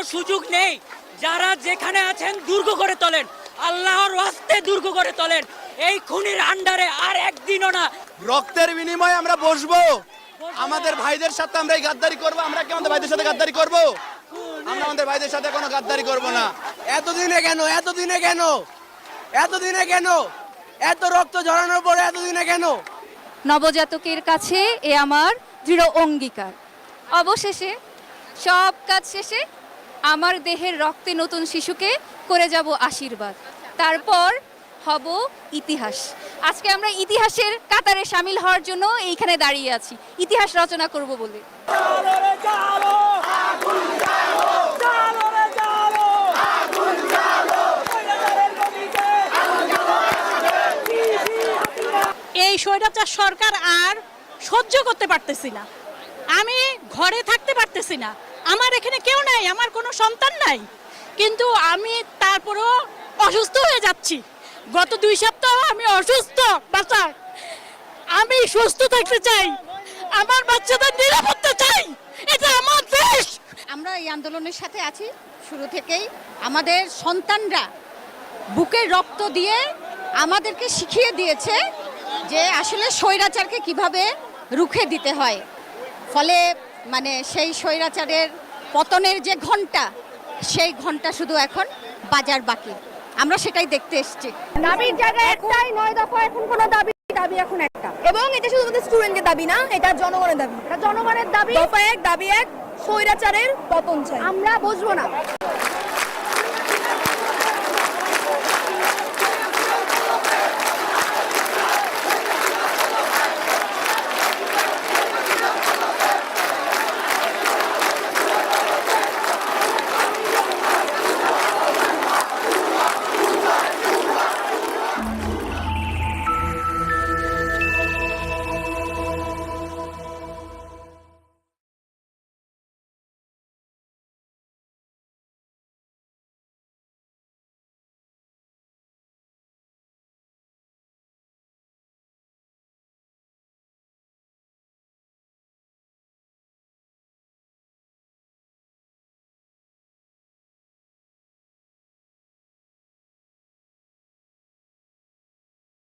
কোনো সুযোগ নেই। যারা যেখানে আছেন দুর্গ করে তোলেন। আল্লাহর ওয়াস্তে দুর্গ করে তোলেন। এই খুনির আন্ডারে আর একদিনও না। রক্তের বিনিময়ে আমরা বসবো। আমাদের ভাইদের সাথে আমরা এই গাদ্দারি করব। আমরা কি আমাদের ভাইদের সাথে গাদ্দারি করব? আমরা আমাদের ভাইদের সাথে কোনো গাদ্দারি করব না। এতদিনে কেন? এতদিনে কেন? এতদিনে কেন? এত রক্ত ঝরানোর পরে এতদিনে কেন? নবজাতকের কাছে এ আমার দৃঢ় অঙ্গীকার। অবশেষে সব কাজ শেষে আমার দেহের রক্তে নতুন শিশুকে করে যাব আশীর্বাদ। তারপর হব ইতিহাস। আজকে আমরা ইতিহাসের কাতারে সামিল হওয়ার জন্য এইখানে দাঁড়িয়ে আছি। ইতিহাস রচনা করব বলে। এই স্বৈরাচার সরকার আর সহ্য করতে পারতেছি না। আমি ঘরে থাকতে পারতেছি না। আমার এখানে কেউ নাই, আমার কোনো সন্তান নাই। কিন্তু আমি তারপরেও অসুস্থ হয়ে যাচ্ছি। গত দুই সপ্তাহ আমি অসুস্থ, বাচ্চা। আমি সুস্থ থাকতে চাই। আমার বাচ্চাদের নিরাপত্তা চাই। এটা আমার দেশ। আমরা এই আন্দোলনের সাথে আছি। শুরু থেকেই আমাদের সন্তানরা বুকের রক্ত দিয়ে আমাদেরকে শিখিয়ে দিয়েছে যে আসলে স্বৈরাচারকে কীভাবে রুখে দিতে হয়। ফলে মানে সেই স্বৈরাচারের পতনের যে ঘণ্টা সেই ঘণ্টা শুধু এখন বাজার বাকি। আমরা সেটাই দেখতে এসেছি। দাবির জায়গায় একটাই নয় দফা এখন কোনো দাবি দাবি এখন একটা। এবং এটা শুধু আমাদের স্টুডেন্টের দাবি না এটা জনগণের দাবি। এটা জনগণের দাবি। দফা এক দাবি এক স্বৈরাচারের পতন চাই। আমরা বুঝব না।